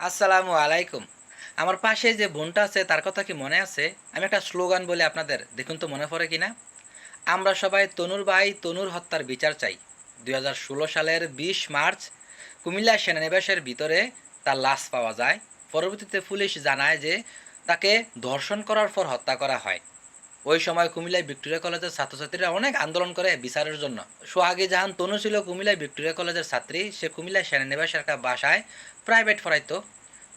আসসালামু আলাইকুম। আমার পাশে যে বোনটা আছে, তার কথা কি মনে আছে? আমি একটা স্লোগান বলি আপনাদের, দেখুন তো মনে পড়ে কিনা? আমরা সবাই তনুর ভাই, তনুর হত্যার বিচার চাই। দুই হাজার ষোলো সালের বিশ মার্চ, কুমিল্লা সেনানিবাসের ভিতরে তার লাশ পাওয়া যায়। পরবর্তীতে পুলিশ জানায় যে তাকে ধর্ষণ করার পর হত্যা করা হয়। ওই সময় কুমিল্লায় ভিক্টোরিয়া কলেজের ছাত্রছাত্রীরা অনেক আন্দোলন করে বিচারের জন্য। সোহাগে জাহান তনু ছিল কুমিল্লায় ভিক্টোরিয়া কলেজের ছাত্রী। সে কুমিল্লা সেনানিবাসের একটা বাসায় প্রাইভেট পড়াইতো।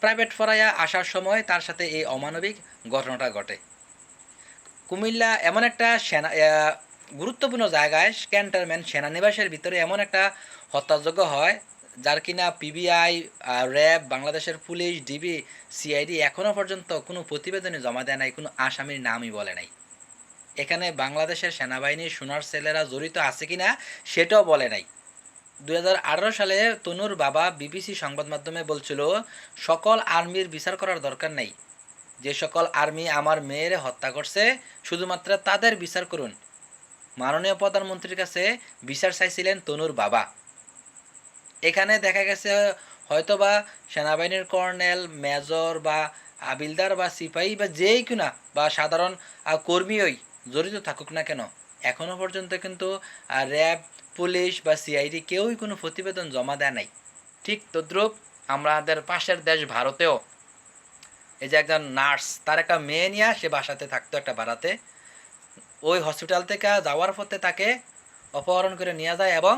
প্রাইভেট পড়াইয়া আসার সময় তার সাথে এই অমানবিক ঘটনাটা ঘটে। কুমিল্লা এমন একটা সেনা গুরুত্বপূর্ণ জায়গায় ক্যান্টনমেন্ট সেনানিবাসের ভিতরে এমন একটা হত্যাযোগ্য হয়, যার কিনা পিবিআই র্যাব বাংলাদেশের পুলিশ ডিবি সিআইডি এখনও পর্যন্ত কোনো প্রতিবেদনে জমা দেয় নাই, কোনো আসামির নামই বলে নাই। এখানে বাংলাদেশের সেনাবাহিনীর সোনার ছেলেরা জড়িত আছে কিনা সেটাও বলে নাই। দুই হাজার আঠারো সালে তনুর বাবা বিবিসি সংবাদ মাধ্যমে বলছিল, সকল আর্মির বিচার করার দরকার নেই। যে সকল আর্মি আমার মেয়ের হত্যা করছে, শুধুমাত্র তাদের বিচার করুন। মাননীয় প্রধানমন্ত্রীর কাছে বিচার চাইছিলেন তনুর বাবা। এখানে দেখা গেছে, হয়তোবা সেনাবাহিনীর কর্নেল, মেজর বা আবিলদার বা সিপাহী বা যেই কিনা বা সাধারণ কর্মীই জড়িত থাকুক না কেন? এখনও পর্যন্ত কিন্তু র্যাব, পুলিশ বা সিআইডি কেউই কোনো প্রতিবেদন জমা দেয় নাই। ঠিক তদ্রুপ আমাদের পাশের দেশ ভারতেও এই যে একজন নার্স, তার একটা মেয়ে নিয়ে সে বাসাতে থাকতো একটা বাড়াতে ওই হসপিটাল থেকে যাওয়ার পথে তাকে অপহরণ করে নিয়ে যায় এবং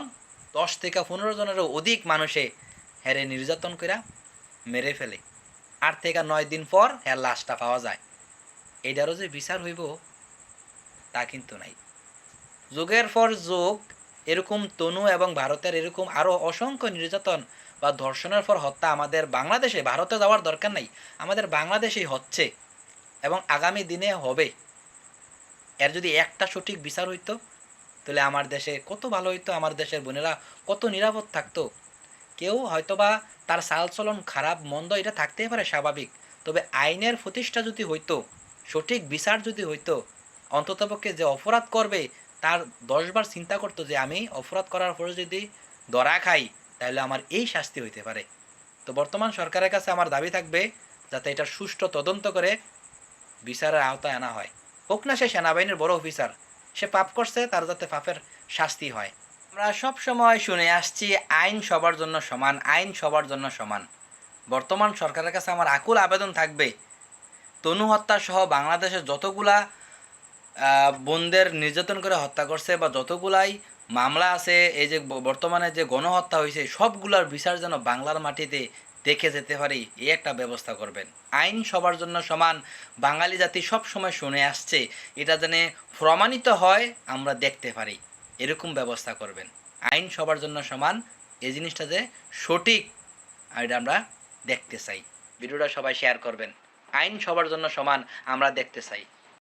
দশ থেকে পনেরো জনেরও অধিক মানুষে হেরে নির্যাতন করে মেরে ফেলে। আট থেকে নয় দিন পর হ্যার লাশটা পাওয়া যায়। এটারও যে বিচার হইব তা কিন্তু নাই। যুগের পর যুগ এরকম তনু এবং ভারতের এরকম আরও অসংখ্য নির্যাতন বা ধর্ষণের পর হত্যা আমাদের বাংলাদেশে, ভারতে যাওয়ার দরকার নাই, আমাদের বাংলাদেশেই হচ্ছে এবং আগামী দিনে হবে। এর যদি একটা সঠিক বিচার হইতো, তাহলে আমার দেশে কত ভালো হইতো, আমার দেশের বোনেরা কত নিরাপদ থাকতো। কেউ হয়তোবা তার চালচলন খারাপ, মন্দ এটা থাকতেই পারে, স্বাভাবিক। তবে আইনের প্রতিষ্ঠা যদি হইতো, সঠিক বিচার যদি হইতো অন্ততপক্ষে যে অপরাধ করবে, তার দশবার চিন্তা করতো যে আমি অপরাধ করার পরে যদি ধরা খাই, তাহলে আমার এই শাস্তি হইতে পারে। তো বর্তমান সরকারের কাছে আমার দাবি থাকবে যাতে এটা সুষ্ঠু তদন্ত করে বিচারের আওতায় আনা হয়। হোক না সে সেনাবাহিনীর বড় অফিসার, সে পাপ করছে, তার যাতে পাপের শাস্তি হয়। আমরা সব সময় শুনে আসছি, আইন সবার জন্য সমান, আইন সবার জন্য সমান। বর্তমান সরকারের কাছে আমার আকুল আবেদন থাকবে, তনু হত্যা সহ বাংলাদেশের যতগুলা বোনদের নির্যাতন করে হত্যা করছে বা যতগুলাই মামলা আছে, এই যে বর্তমানে যে গণহত্যা হয়েছে সবগুলার বিচার যেন বাংলার মাটিতে দেখে যেতে পারি, এই একটা ব্যবস্থা করবেন। আইন সবার জন্য সমান, বাঙালি জাতি সব সময় শুনে আসছে, এটা যেন প্রমাণিত হয়, আমরা দেখতে পারি, এরকম ব্যবস্থা করবেন। আইন সবার জন্য সমান, এই জিনিসটা যে সঠিক এটা আমরা দেখতে চাই। ভিডিওটা সবাই শেয়ার করবেন। আইন সবার জন্য সমান, আমরা দেখতে চাই।